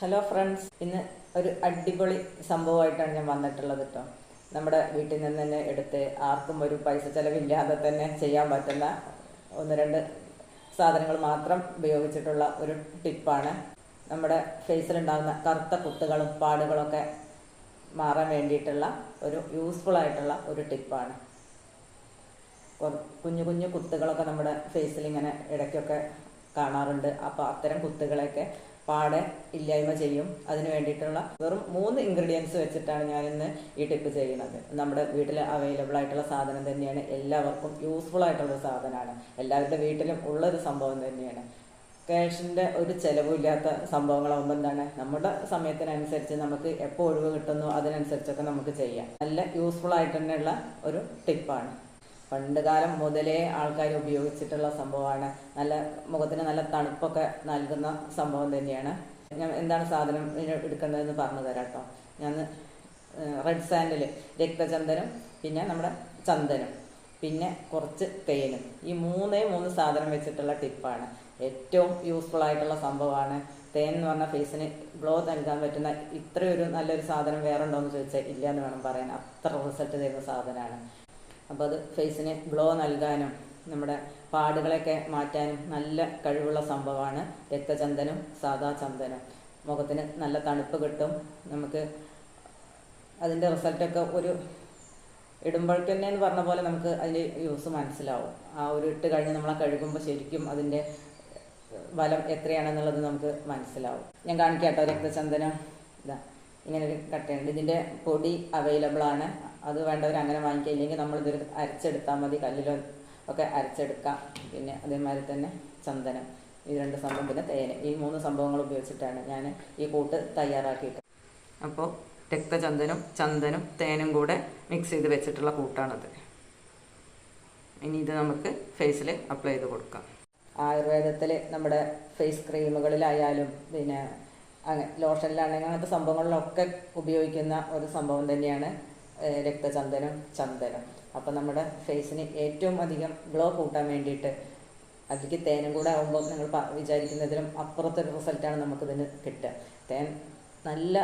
Hello friends ഇന്ന് ഒരു അടിപൊളി സംഭവമായിട്ടാണ് ഞാൻ വന്നിട്ടുള്ളത് കേട്ടോ നമ്മുടെ വീട്ടിൽ നിന്ന് തന്നെ എടുത്ത് ആർക്കും ഒരു പൈസ ചിലവില്ലാതെ തന്നെ ചെയ്യാൻ പറ്റുന്ന ഒന്ന് രണ്ട് സാധനങ്ങൾ മാത്രം ഉപയോഗിച്ചിട്ടുള്ള ഒരു ടിപ്പാണ്. നമ്മുടെ ഫേസിലുണ്ടാകുന്ന കറുത്ത കുത്തുകളും പാടുകളൊക്കെ മാറാൻ വേണ്ടിയിട്ടുള്ള ഒരു യൂസ്ഫുൾ ആയിട്ടുള്ള ഒരു ടിപ്പാണ്. കുഞ്ഞു കുഞ്ഞു കുത്തുകളൊക്കെ നമ്മുടെ ഫേസിൽ ഇങ്ങനെ ഇടയ്ക്കൊക്കെ കാണാറുണ്ട്. അപ്പോൾ അത്തരം കുത്തുകളെയൊക്കെ പാടെ ഇല്ലായ്മ ചെയ്യും. അതിന് വേണ്ടിയിട്ടുള്ള വെറും മൂന്ന് ഇൻഗ്രീഡിയൻസ് വെച്ചിട്ടാണ് ഞാൻ ഇന്ന് ഈ ടിപ്പ് ചെയ്യുന്നത്. നമ്മുടെ വീട്ടിൽ അവൈലബിൾ ആയിട്ടുള്ള സാധനം തന്നെയാണ്. എല്ലാവർക്കും യൂസ്ഫുൾ ആയിട്ടുള്ള സാധനമാണ്. എല്ലാവരുടെ വീട്ടിലും ഉള്ളൊരു സംഭവം തന്നെയാണ്. ക്യാഷിന്റെ ഒരു ചിലവില്ലാത്ത സംഭവങ്ങളാകുമ്പോൾ എന്താണ്? നമ്മുടെ സമയത്തിനനുസരിച്ച് നമുക്ക് എപ്പോൾ ഒഴിവ് കിട്ടുന്നു അതിനനുസരിച്ചൊക്കെ നമുക്ക് ചെയ്യാം. നല്ല യൂസ്ഫുൾ ആയിട്ട് തന്നെയുള്ള ഒരു ടിപ്പാണ് പണ്ട് കാലം മുതലേ ആൾക്കാർ ഉപയോഗിച്ചിട്ടുള്ള സംഭവമാണ്. നല്ല മുഖത്തിന് നല്ല തണുപ്പൊക്കെ നൽകുന്ന സംഭവം തന്നെയാണ്. ഞാൻ എന്താണ് സാധനം എടുക്കേണ്ടതെന്ന് പറഞ്ഞു തരാം കേട്ടോ. ഞാൻ റെഡ് സാൻഡിൽ രക്തചന്ദനം പിന്നെ നമ്മുടെ ചന്ദനം പിന്നെ കുറച്ച് തേനും. ഈ മൂന്നേ മൂന്ന് സാധനം വെച്ചിട്ടുള്ള ടിപ്പാണ്. ഏറ്റവും യൂസ്ഫുൾ ആയിട്ടുള്ള സംഭവമാണ്. തേൻ എന്ന് പറഞ്ഞ ഫേസിന് ഗ്ലോ നൽകാൻ പറ്റുന്ന ഇത്രയൊരു നല്ലൊരു സാധനം വേറെ ഉണ്ടോ എന്ന് ചോദിച്ചാൽ ഇല്ല എന്ന് വേണം പറയാൻ. അത്ര റിസൾട്ട് തരുന്ന സാധനമാണ്. അപ്പോൾ അത് ഫേസിന് ഗ്ലോ നൽകാനും നമ്മുടെ പാടുകളൊക്കെ മാറ്റാനും നല്ല കഴിവുള്ള സംഭവമാണ് രക്തചന്ദനം സാദാ ചന്ദനം. മുഖത്തിന് നല്ല തണുപ്പ് കിട്ടും. നമുക്ക് അതിന്റെ റിസൾട്ടൊക്കെ ഒരു ഇടുമ്പോഴേക്ക് തന്നെ എന്ന് പറഞ്ഞ പോലെ നമുക്ക് അതിന്റെ യൂസ് മനസ്സിലാവും. ആ ഒരു ഇട്ട് കഴിഞ്ഞ് നമ്മളെ കഴുകുമ്പോൾ ശരിക്കും അതിന്റെ ബലം എത്രയാണെന്നുള്ളത് നമുക്ക് മനസ്സിലാവും. ഞാൻ കാണിക്കാം കേട്ടോ രക്തചന്ദനം. ഇതാ. ഇങ്ങനെ ഒരു കട്ടയുണ്ട്. ഇതിന്റെ പൊടി അവൈലബിൾ ആണ്. അത് വേണ്ടവർ അങ്ങനെ വാങ്ങിക്കുക. ഇല്ലെങ്കിൽ നമ്മളിതൊരു അരച്ചെടുത്താൽ മതി. കല്ലിലോ ഒക്കെ അരച്ചെടുക്കാം. പിന്നെ അതേമാതിരി തന്നെ ചന്ദനം. ഈ രണ്ട് സംഭവം. പിന്നെ തേന്. ഈ മൂന്ന് സംഭവങ്ങൾ ഉപയോഗിച്ചിട്ടാണ് ഞാൻ ഈ കൂട്ട് തയ്യാറാക്കിയിട്ട്. അപ്പോൾ രക്തചന്ദനം ചന്ദനം തേനും കൂടെ മിക്സ് ചെയ്ത് വെച്ചിട്ടുള്ള കൂട്ടാണത്. ഇനി ഇത് നമുക്ക് ഫേസിൽ അപ്ലൈ ചെയ്ത് കൊടുക്കാം. ആയുർവേദത്തിൽ നമ്മുടെ ഫേസ് ക്രീമുകളിലായാലും പിന്നെ അങ്ങനെ ലോഷനിലാണെങ്കിൽ അങ്ങനത്തെ സംഭവങ്ങളിലൊക്കെ ഉപയോഗിക്കുന്ന ഒരു സംഭവം തന്നെയാണ് രക്തചന്ദനം ചന്ദനം. അപ്പം നമ്മുടെ ഫേസിന് ഏറ്റവും അധികം ഗ്ലോ കൂട്ടാൻ വേണ്ടിയിട്ട് അതിലേക്ക് തേനും കൂടെ ആകുമ്പോൾ നിങ്ങൾ വിചാരിക്കുന്നതിലും അപ്പുറത്തൊരു റിസൾട്ടാണ് നമുക്കിതിന് കിട്ടുക. തേൻ നല്ല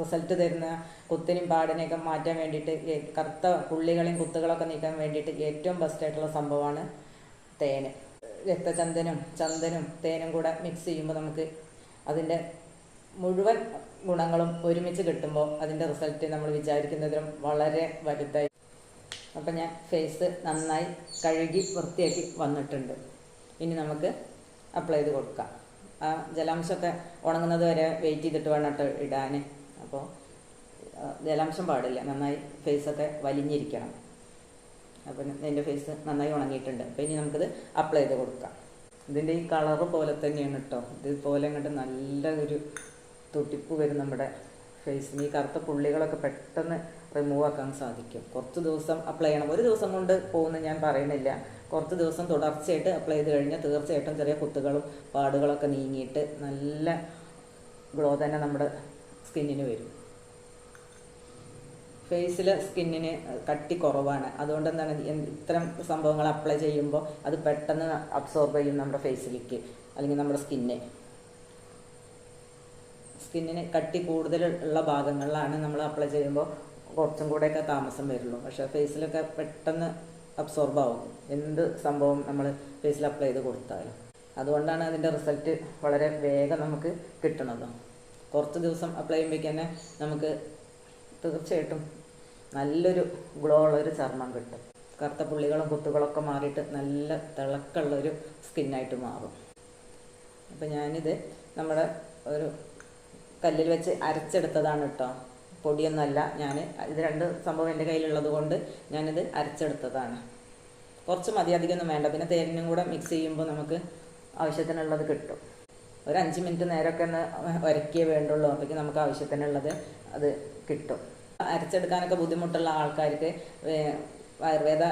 റിസൾട്ട് തരുന്ന കുത്തിനും പാടിനെയൊക്കെ മാറ്റാൻ വേണ്ടിയിട്ട് കറുത്ത പുള്ളികളെയും കുത്തുകളൊക്കെ നീക്കാൻ വേണ്ടിയിട്ട് ഏറ്റവും ബെസ്റ്റ് ആയിട്ടുള്ള സംഭവമാണ് തേന്. രക്തചന്ദനും ചന്ദനും തേനും കൂടെ മിക്സ് ചെയ്യുമ്പോൾ നമുക്ക് അതിന്റെ മുഴുവൻ ഗുണങ്ങളും ഒരുമിച്ച് കിട്ടുമ്പോൾ അതിന്റെ റിസൾട്ട് നമ്മൾ വിചാരിക്കുന്നതിലും വളരെ വലുതായി. അപ്പം ഞാൻ ഫേസ് നന്നായി കഴുകി വൃത്തിയാക്കി വന്നിട്ടുണ്ട്. ഇനി നമുക്ക് അപ്ലൈ ചെയ്ത് കൊടുക്കാം. ആ ജലാംശമൊക്കെ ഉണങ്ങുന്നത് വരെ വെയിറ്റ് ചെയ്തിട്ട് വേണം കേട്ടോ ഇടാൻ. അപ്പോൾ ജലാംശം പാടില്ല. നന്നായി ഫേസൊക്കെ വലിഞ്ഞിരിക്കണം. അപ്പം എന്റെ ഫേസ് നന്നായി ഉണങ്ങിയിട്ടുണ്ട്. അപ്പോൾ ഇനി നമുക്കിത് അപ്ലൈ ചെയ്ത് കൊടുക്കാം. ഇതിന്റെ ഈ കളറ് പോലെ തന്നെയാണ് കേട്ടോ. ഇതുപോലെ അങ്ങോട്ട് നല്ല ഒരു തുട്ടിപ്പ് വരും നമ്മുടെ ഫേസിന് ഈ കറുത്ത പുള്ളികളൊക്കെ പെട്ടെന്ന് റിമൂവ് ആക്കാൻ സാധിക്കും. കുറച്ച് ദിവസം അപ്ലൈ ചെയ്യണം. ഒരു ദിവസം കൊണ്ട് പോകുന്ന ഞാൻ പറയുന്നില്ല. കുറച്ച് ദിവസം തുടർച്ചയായിട്ട് അപ്ലൈ ചെയ്ത് കഴിഞ്ഞാൽ തീർച്ചയായിട്ടും ചെറിയ കുത്തുകളും പാടുകളൊക്കെ നീങ്ങിയിട്ട് നല്ല ഗ്ലോ തന്നെ നമ്മുടെ സ്കിന്നിന് വരും. ഫേസിലെ സ്കിന്നിന് കട്ടി കുറവാണ്. അതുകൊണ്ട് എന്താണ് എന്ത് ഇത്തരം സംഭവങ്ങൾ അപ്ലൈ ചെയ്യുമ്പോൾ അത് പെട്ടെന്ന് അബ്സോർബ് ചെയ്യും നമ്മുടെ ഫേസിലേക്ക് അല്ലെങ്കിൽ നമ്മുടെ സ്കിന്നെ സ്കിന്നിന് കട്ടി കൂടുതൽ ഉള്ള ഭാഗങ്ങളിലാണ് നമ്മൾ അപ്ലൈ ചെയ്യുമ്പോൾ കുറച്ചും കൂടെയൊക്കെ താമസം വരുള്ളൂ. പക്ഷേ ഫേസിലൊക്കെ പെട്ടെന്ന് അബ്സോർബ് ആവും. എന്ത് സംഭവം നമ്മൾ ഫേസിൽ അപ്ലൈ ചെയ്ത് കൊടുത്താലും. അതുകൊണ്ടാണ് അതിന്റെ റിസൾട്ട് വളരെ വേഗം നമുക്ക് കിട്ടുന്നത് കുറച്ച് ദിവസം അപ്ലൈ ചെയ്യുമ്പോഴേക്ക് തന്നെ നമുക്ക് തീർച്ചയായിട്ടും നല്ലൊരു ഗ്ലോ ഉള്ളൊരു ചർമ്മം കിട്ടും. കറുത്ത പുള്ളികളും കുത്തുകളൊക്കെ മാറിയിട്ട് നല്ല തിളക്കമുള്ളൊരു സ്കിന്നായിട്ട് മാറും. അപ്പം ഞാനിത് നമ്മുടെ ഒരു കല്ലിൽ വെച്ച് അരച്ചെടുത്തതാണ് കേട്ടോ. പൊടിയൊന്നുമല്ല ഞാൻ ഇത് രണ്ട് സംഭവം എന്റെ കയ്യിലുള്ളത് കൊണ്ട് ഞാനിത് അരച്ചെടുത്തതാണ്. കുറച്ച് മതി അധികമൊന്നും വേണ്ട. പിന്നെ തേനും കൂടെ മിക്സ് ചെയ്യുമ്പോൾ നമുക്ക് ആവശ്യത്തിനുള്ളത് കിട്ടും. ഒരു അഞ്ച് മിനിറ്റ് നേരമൊക്കെ ഒന്ന് ഉരക്കിയേ വേണ്ടുള്ളൂ. അപ്പോഴേക്ക് നമുക്ക് ആവശ്യത്തിനുള്ളത് അത് കിട്ടും. അരച്ചെടുക്കാനൊക്കെ ബുദ്ധിമുട്ടുള്ള ആൾക്കാർക്ക് ആയുർവേദ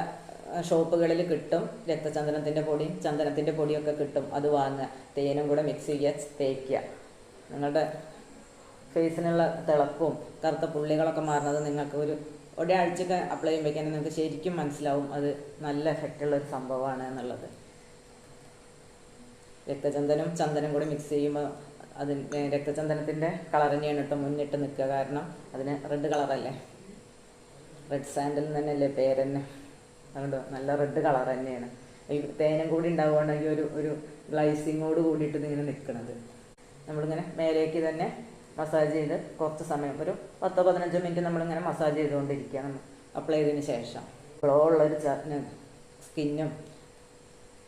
ഷോപ്പുകളിൽ കിട്ടും. രക്തചന്ദനത്തിന്റെ പൊടിയും ചന്ദനത്തിന്റെ പൊടിയൊക്കെ കിട്ടും. അത് വാങ്ങുക. തേനും കൂടെ മിക്സ് ചെയ്യുക തേക്കുക നിങ്ങളുടെ ഫേസിനുള്ള തിളക്കവും കറുത്ത പുള്ളികളൊക്കെ മാറുന്നത് നിങ്ങൾക്ക് ഒരു ഒരാഴ്ചയൊക്കെ അപ്ലൈ ചെയ്യുമ്പോഴേക്കും നിങ്ങൾക്ക് ശരിക്കും മനസ്സിലാവും അത് നല്ല എഫക്റ്റുള്ള ഒരു സംഭവമാണ് എന്നുള്ളത്. രക്തചന്ദനം ചന്ദനം കൂടി മിക്സ് ചെയ്യുമ്പോൾ അതിന് രക്തചന്ദനത്തിന്റെ കളർ തന്നെയാണ് കേട്ടോ മുന്നിട്ട് നിൽക്കുക. കാരണം അതിന് റെഡ് കളറല്ലേ റെഡ് സാൻഡിൽ തന്നെയല്ലേ തന്നെ. അതുകൊണ്ട് നല്ല റെഡ് കളർ തന്നെയാണ്. ഈ തേനും കൂടി ഉണ്ടാവുകയാണെങ്കിൽ ഒരു ഒരു ഗ്ലൈസിങ്ങോട് കൂടിയിട്ട് ഇതിങ്ങനെ നിൽക്കുന്നത് നമ്മളിങ്ങനെ മേലേക്ക് തന്നെ മസാജ് ചെയ്ത് കുറച്ച് സമയം ഒരു പത്തോ പതിനഞ്ചോ മിനിറ്റ് നമ്മളിങ്ങനെ മസാജ് ചെയ്തുകൊണ്ടിരിക്കുക നമ്മൾ അപ്ലൈ ചെയ്തതിന് ശേഷം ഗ്ലോ ഉള്ളൊരു സ്കിന്നും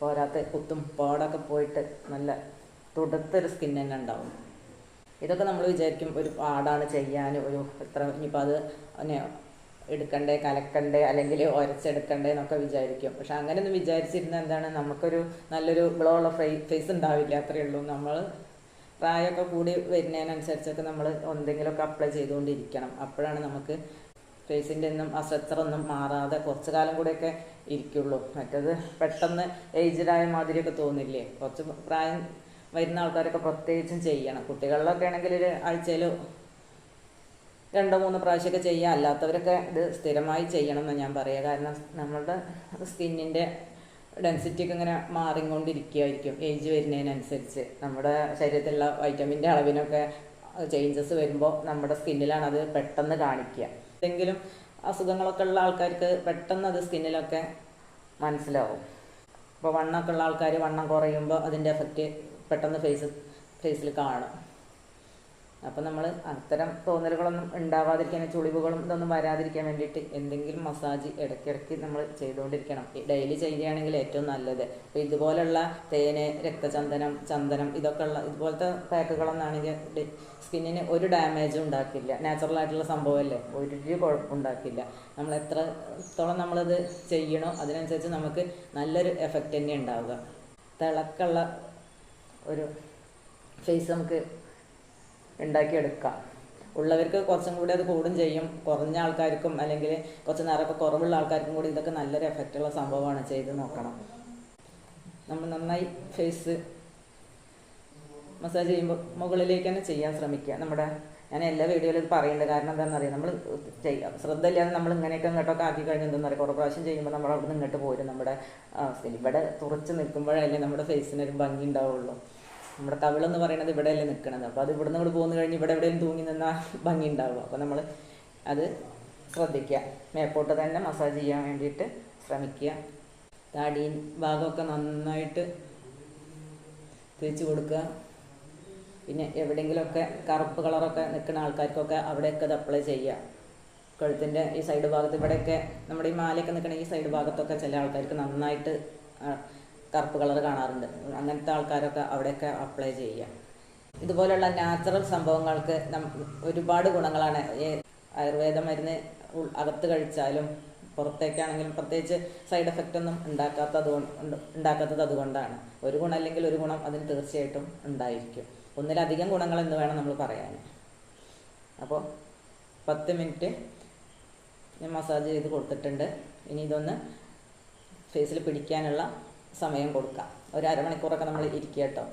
പോരാത്ത കുത്തും പാടൊക്കെ പോയിട്ട് നല്ല തുടുത്തൊരു സ്കിൻ തന്നെ ഉണ്ടാവും. ഇതൊക്കെ നമ്മൾ വിചാരിക്കും ഒരു പാടാണ് ചെയ്യാൻ ഒരു എത്ര ഇനിയിപ്പോൾ അത് എടുക്കണ്ടേ കലക്കണ്ടേ അല്ലെങ്കിൽ ഒരച്ചെടുക്കണ്ടേ എന്നൊക്കെ വിചാരിക്കും. പക്ഷെ അങ്ങനെയൊന്നും വിചാരിച്ചിരുന്ന എന്താണ് നമുക്കൊരു നല്ലൊരു ഗ്ലോ ഉള്ള ഫേസ് ഉണ്ടാവില്ല അത്രയേ ഉള്ളൂ. നമ്മൾ പ്രായമൊക്കെ കൂടി വരുന്നതിനനുസരിച്ചൊക്കെ നമ്മൾ എന്തെങ്കിലുമൊക്കെ അപ്ലൈ ചെയ്തുകൊണ്ടിരിക്കണം. അപ്പോഴാണ് നമുക്ക് ഫേസിന്റെ ഒന്നും ആ ഒന്നും മാറാതെ കുറച്ച് കാലം കൂടെയൊക്കെ ഇരിക്കുള്ളൂ. മറ്റത് പെട്ടെന്ന് ഏജ്ഡായ മാതിരിയൊക്കെ തോന്നില്ലേ? കുറച്ച് പ്രായം വരുന്ന ആൾക്കാരൊക്കെ പ്രത്യേകിച്ചും ചെയ്യണം. കുട്ടികളിലൊക്കെ ആണെങ്കിൽ ഒരു ആഴ്ചയിൽ രണ്ടോ മൂന്നോ പ്രാവശ്യമൊക്കെ ചെയ്യുക അല്ലാത്തവരൊക്കെ ഇത് സ്ഥിരമായി ചെയ്യണം എന്ന് ഞാൻ പറയുക. കാരണം നമ്മളുടെ സ്കിന്നിന്റെ ഡെൻസിറ്റി ഒക്കെ ഇങ്ങനെ മാറിക്കൊണ്ടിരിക്കുകയായിരിക്കും ഏജ് വരുന്നതിനനുസരിച്ച്. നമ്മുടെ ശരീരത്തിലുള്ള വൈറ്റമിന്റെ അളവിനൊക്കെ ചേഞ്ചസ് വരുമ്പോൾ നമ്മുടെ സ്കിന്നിലാണ് അത് പെട്ടെന്ന് കാണിക്കുക. എന്തെങ്കിലും അസുഖങ്ങളൊക്കെ ഉള്ള ആൾക്കാർക്ക് പെട്ടെന്ന് അത് സ്കിന്നിലൊക്കെ മനസ്സിലാവും. ഇപ്പോൾ വണ്ണമൊക്കെ ഉള്ള ആൾക്കാർ വണ്ണം കുറയുമ്പോൾ അതിന്റെ എഫക്റ്റ് പെട്ടെന്ന് ഫേസ് ഫേസിൽ കാണും. അപ്പം നമ്മൾ അത്തരം തോന്നലുകളൊന്നും ഉണ്ടാവാതിരിക്കാൻ ചുളിവുകളും ഇതൊന്നും വരാതിരിക്കാൻ വേണ്ടിയിട്ട് എന്തെങ്കിലും മസാജ് ഇടയ്ക്കിടയ്ക്ക് നമ്മൾ ചെയ്തുകൊണ്ടിരിക്കണം. ഡെയിലി ചെയ്യുകയാണെങ്കിൽ ഏറ്റവും നല്ലത്. അപ്പോൾ ഇതുപോലുള്ള തേന് രക്തചന്ദനം ചന്ദനം ഇതൊക്കെ ഉള്ള ഇതുപോലത്തെ പാക്കുകളൊന്നാണെങ്കിൽ സ്കിന്നിന് ഒരു ഡാമേജും ഉണ്ടാക്കില്ല. നാച്ചുറൽ ആയിട്ടുള്ള സംഭവമല്ലേ? ഒരു കുഴപ്പമുണ്ടാക്കില്ല നമ്മൾ എത്രത്തോളം നമ്മളത് ചെയ്യണോ അതിനനുസരിച്ച് നമുക്ക് നല്ലൊരു എഫക്റ്റ് തന്നെ ഉണ്ടാവുക. തിളക്കുള്ള ഒരു ഫേസ് നമുക്ക് ഉണ്ടാക്കിയെടുക്കാം. ഉള്ളവർക്ക് കുറച്ചും കൂടി അത് കൂടും ചെയ്യും. കുറഞ്ഞ ആൾക്കാർക്കും അല്ലെങ്കിൽ കുറച്ച് നേരമൊക്കെ കുറവുള്ള ആൾക്കാർക്കും കൂടി ഇതൊക്കെ നല്ലൊരു എഫക്റ്റുള്ള സംഭവമാണ് ചെയ്ത് നോക്കണം. നമ്മൾ നന്നായി ഫേസ് മസാജ് ചെയ്യുമ്പോൾ മുകളിലേക്ക് തന്നെ ചെയ്യാൻ ശ്രമിക്കുക. നമ്മുടെ ഞാൻ എല്ലാ വീഡിയോയിലും ഇത് പറയുന്നുണ്ട് കാരണം എന്താണെന്ന് അറിയാം? നമ്മൾ ചെയ്യാം ശ്രദ്ധയില്ലാതെ നമ്മൾ ഇങ്ങനെയൊക്കെ ഇങ്ങോട്ടൊക്കെ ആക്കി കഴിഞ്ഞാൽ എന്താണെന്ന് അറിയാം? കുറേ പ്രാവശ്യം ചെയ്യുമ്പോൾ നമ്മൾ അവിടെ നിന്ന് ഇങ്ങോട്ട് പോരും. നമ്മുടെ ഇവിടെ തുറച്ച് നിൽക്കുമ്പോഴല്ലേ നമ്മുടെ ഫേസിനൊരു ഭംഗി ഉണ്ടാവുള്ളൂ. നമ്മുടെ തവിളെന്ന് പറയുന്നത് ഇവിടെയല്ലേ നിൽക്കണത് അപ്പോൾ അത് ഇവിടെ നിന്ന് പോന്നു കഴിഞ്ഞ് ഇവിടെ എവിടെയും തൂങ്ങി നിന്നാൽ ഭംഗി ഉണ്ടാവുക അപ്പോൾ നമ്മൾ അത് ശ്രദ്ധിക്കുക. മേപ്പോട്ട് തന്നെ മസാജ് ചെയ്യാൻ വേണ്ടിയിട്ട് ശ്രമിക്കുക. താടി ഭാഗമൊക്കെ നന്നായിട്ട് തേച്ച് കൊടുക്കുക. പിന്നെ എവിടെയെങ്കിലുമൊക്കെ കറുപ്പ് കളറൊക്കെ നിൽക്കുന്ന ആൾക്കാർക്കൊക്കെ അവിടെയൊക്കെ അത് അപ്ലൈ ചെയ്യുക. കഴുത്തിന്റെ ഈ സൈഡ് ഭാഗത്ത് ഇവിടെയൊക്കെ നമ്മുടെ ഈ മാലയൊക്കെ നിൽക്കുന്ന ഈ സൈഡ് ഭാഗത്തൊക്കെ ചില ആൾക്കാർക്ക് നന്നായിട്ട് കറുപ്പ് കളർ കാണാറുണ്ട്. അങ്ങനത്തെ ആൾക്കാരൊക്കെ അവിടെയൊക്കെ അപ്ലൈ ചെയ്യുക. ഇതുപോലെയുള്ള നാച്ചുറൽ സംഭവങ്ങൾക്ക് ഒരുപാട് ഗുണങ്ങളാണ്. ആയുർവേദം മരുന്ന് അകത്ത് കഴിച്ചാലും പുറത്തേക്കാണെങ്കിലും പ്രത്യേകിച്ച് സൈഡ് എഫക്റ്റ് ഒന്നും ഉണ്ടാക്കാത്തത് ഉണ്ടാക്കാത്തത് അതുകൊണ്ടാണ്. ഒരു ഗുണം അല്ലെങ്കിൽ ഒരു ഗുണം അതിന് തീർച്ചയായിട്ടും ഉണ്ടായിരിക്കും. ഒന്നിലധികം ഗുണങ്ങൾ എന്ന് വേണം നമ്മൾ പറയാൻ. അപ്പോൾ പത്ത് മിനിറ്റ് ഞാൻ മസാജ് ചെയ്ത് കൊടുത്തിട്ടുണ്ട്. ഇനി ഇതൊന്ന് ഫേസിൽ പിടിക്കാനുള്ള സമയം കൊടുക്കാം. ഒരു അരമണിക്കൂറൊക്കെ നമ്മൾ ഇരിക്കുക കേട്ടോ.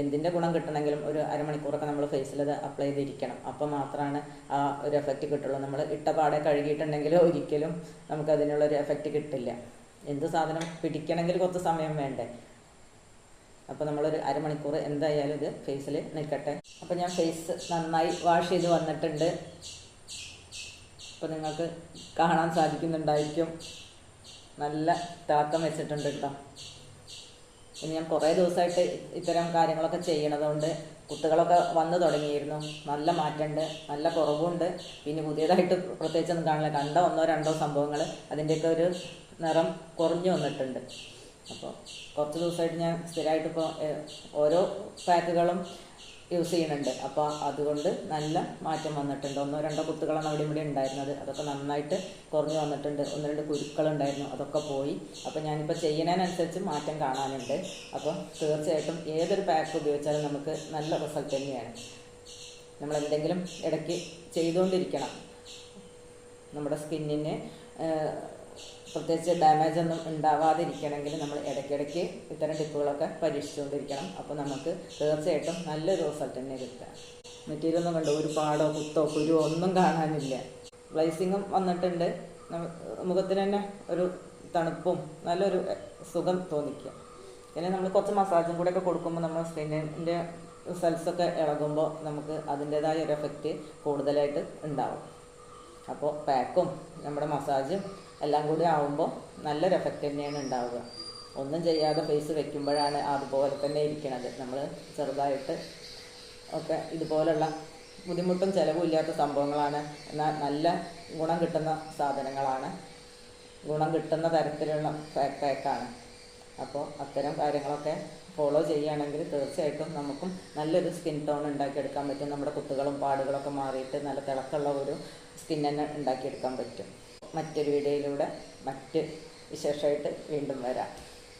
എന്തിന്റെ ഗുണം കിട്ടണമെങ്കിലും ഒരു അരമണിക്കൂറൊക്കെ നമ്മൾ ഫേസിൽ അത് അപ്ലൈ ചെയ്തിരിക്കണം. അപ്പോൾ മാത്രമാണ് ആ ഒരു എഫക്റ്റ് കിട്ടുള്ളൂ. നമ്മൾ ഇട്ട പാടെ കഴുകിയിട്ടുണ്ടെങ്കിൽ ഒരിക്കലും നമുക്ക് അതിനുള്ള ഒരു എഫക്റ്റ് കിട്ടില്ല. എന്ത് സാധനം പിടിക്കണമെങ്കിൽ കുറച്ച് സമയം വേണ്ടേ? അപ്പോൾ നമ്മളൊരു അരമണിക്കൂർ എന്തായാലും ഇത് ഫേസിൽ നിൽക്കട്ടെ. അപ്പോൾ ഞാൻ ഫേസ് നന്നായി വാഷ് ചെയ്ത് വന്നിട്ടുണ്ട്. അപ്പോൾ നിങ്ങൾക്ക് കാണാൻ സാധിക്കുന്നുണ്ടായിരിക്കും. നല്ല തിളക്കം വെച്ചിട്ടുണ്ട് കേട്ടോ. ഇനി ഞാൻ കുറേ ദിവസമായിട്ട് ഇത്തരം കാര്യങ്ങളൊക്കെ ചെയ്യണതുകൊണ്ട് കുട്ടികളൊക്കെ വന്നു തുടങ്ങിയിരുന്നു. നല്ല മാറ്റമുണ്ട് നല്ല കുറവുണ്ട്. പിന്നെ പുതിയതായിട്ട് പ്രത്യേകിച്ചൊന്നും കാണില്ല. കണ്ട ഒന്നോ രണ്ടോ സംഭവങ്ങൾ അതിന്റെയൊക്കെ ഒരു നിറം കുറഞ്ഞു വന്നിട്ടുണ്ട്. അപ്പോൾ കുറച്ച് ദിവസമായിട്ട് ഞാൻ സ്ഥിരമായിട്ട് ഇപ്പോൾ ഓരോ പാക്കുകളും യൂസ് ചെയ്യുന്നുണ്ട്. അപ്പോൾ അതുകൊണ്ട് നല്ല മാറ്റം വന്നിട്ടുണ്ട്. ഒന്നോ രണ്ടോ കുത്തുകളാണ് അവിടെ ഇവിടെ ഉണ്ടായിരുന്നത്. അതൊക്കെ നന്നായിട്ട് കുറഞ്ഞു വന്നിട്ടുണ്ട്. ഒന്ന് രണ്ട് കുരുക്കളുണ്ടായിരുന്നു. അതൊക്കെ പോയി. അപ്പോൾ ഞാനിപ്പോൾ ചെയ്യുന്നതിനനുസരിച്ച് മാറ്റം കാണാനുണ്ട്. അപ്പോൾ തീർച്ചയായിട്ടും ഏതൊരു പാക്ക് ഉപയോഗിച്ചാലും നമുക്ക് നല്ല റിസൾട്ട് തന്നെയാണ്. നമ്മൾ എന്തെങ്കിലും ഇടയ്ക്ക് ചെയ്തുകൊണ്ടിരിക്കണം. നമ്മുടെ സ്കിന്നിന് പ്രത്യേകിച്ച് ഡാമേജ് ഒന്നും ഉണ്ടാവാതിരിക്കണമെങ്കിൽ നമ്മൾ ഇടയ്ക്കിടയ്ക്ക് ഇത്തരം ടിപ്പുകളൊക്കെ പരീക്ഷിച്ചുകൊണ്ടിരിക്കണം. അപ്പോൾ നമുക്ക് തീർച്ചയായിട്ടും നല്ലൊരു റിസൾട്ട് തന്നെ കിട്ടുക. മെറ്റീരിയൽ ഒന്നും കണ്ടോ? ഒരു പാടോ കുത്തോ കുരുവോ ഒന്നും കാണാനില്ല. ഗ്ലൈസിങ്ങും വന്നിട്ടുണ്ട്. മുഖത്തിന് തന്നെ ഒരു തണുപ്പും നല്ലൊരു സുഖം തോന്നിക്കുക. പിന്നെ നമ്മൾ കുറച്ച് മസാജും കൂടെ ഒക്കെ കൊടുക്കുമ്പോൾ നമ്മൾ സ്കിന്നിന്റെ സെൽസൊക്കെ ഇളകുമ്പോൾ നമുക്ക് അതിന്റേതായ ഒരു എഫക്റ്റ് കൂടുതലായിട്ട് ഉണ്ടാവും. അപ്പോൾ പാക്കും നമ്മുടെ മസാജും എല്ലാം കൂടി ആവുമ്പോൾ നല്ലൊരു എഫക്റ്റ് തന്നെയാണ് ഉണ്ടാവുക. ഒന്നും ചെയ്യാതെ ഫേസ് വെക്കുമ്പോഴാണ് അതുപോലെ തന്നെ ഇരിക്കണത്. നമ്മൾ ചെറുതായിട്ട് ഒക്കെ ഇതുപോലുള്ള ബുദ്ധിമുട്ടും ചിലവുമില്ലാത്ത സംഭവങ്ങളാണ്. എന്നാൽ നല്ല ഗുണം കിട്ടുന്ന സാധനങ്ങളാണ്. ഗുണം കിട്ടുന്ന തരത്തിലുള്ള പാക്ക് പാക്കാണ് അപ്പോൾ അത്തരം കാര്യങ്ങളൊക്കെ ഫോളോ ചെയ്യുകയാണെങ്കിൽ തീർച്ചയായിട്ടും നമുക്കും നല്ലൊരു സ്കിൻ ടോൺ ഉണ്ടാക്കിയെടുക്കാൻ പറ്റും. നമ്മുടെ കുത്തുകളും പാടുകളൊക്കെ മാറിയിട്ട് നല്ല തിളക്കമുള്ള ഒരു സ്കിൻ തന്നെ ഉണ്ടാക്കിയെടുക്കാൻ പറ്റും. മറ്റൊരു വീഡിയോയിലൂടെ മറ്റ് വിശേഷമായിട്ട് വീണ്ടും വരാം.